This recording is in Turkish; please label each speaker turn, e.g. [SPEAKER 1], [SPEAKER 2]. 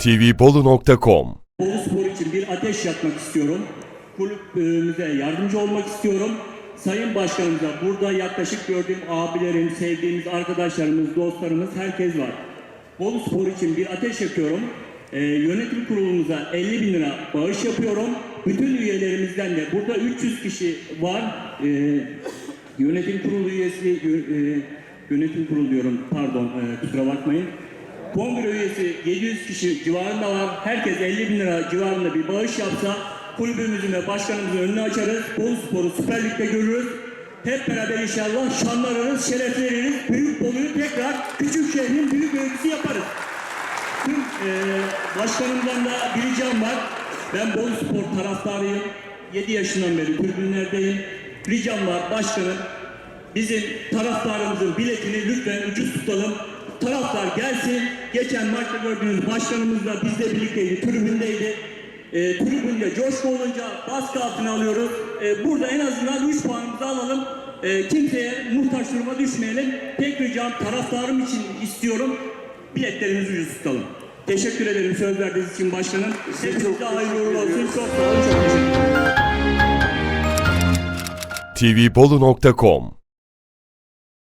[SPEAKER 1] tvbolu.com
[SPEAKER 2] Bolu Spor için bir ateş yakmak istiyorum. Kulübümüze yardımcı olmak istiyorum. Sayın Başkanımıza burada yaklaşık gördüğüm abilerim, sevdiğimiz arkadaşlarımız, dostlarımız herkes var. Bolu Spor için bir ateş yakıyorum. Ee, yönetim kurulumuza 50 bin lira bağış yapıyorum. Bütün üyelerimizden de burada 300 kişi var. Ee, yönetim kurulu üyesi, e, yönetim kurulu diyorum pardon e, kusura bakmayın. Kongre üyesi 700 kişi civarında var. Herkes 50 bin lira civarında bir bağış yapsa kulübümüzün ve başkanımızın önünü açarız. Bolu Spor'u Süper Lig'de görürüz. Hep beraber inşallah şanlarız, şerefleniriz. Büyük Bolu'yu tekrar küçük şehrin büyük öyküsü yaparız. Tüm eee başkanımdan da bir ricam var. Ben Bolu Spor taraftarıyım. 7 yaşından beri tribünlerdeyim. Ricam var başkanım. Bizim taraftarımızın biletini lütfen ucuz tutalım. Taraftar gelsin. Geçen maçta gördüğünüz başkanımız da bizle birlikteydi, tribündeydi. E, tribünde coşku olunca baskı altına alıyoruz. E, burada en azından 3 puanımızı alalım. E, kimseye muhtaç duruma düşmeyelim. Tek ricam taraftarım için istiyorum. Biletlerimizi ucuz tutalım. Teşekkür ederim söz verdiğiniz için başkanım. Hepinize hayırlı uğurlu olsun. Çok sağ olun. Çok teşekkür ederim.
[SPEAKER 1] tvbolu.com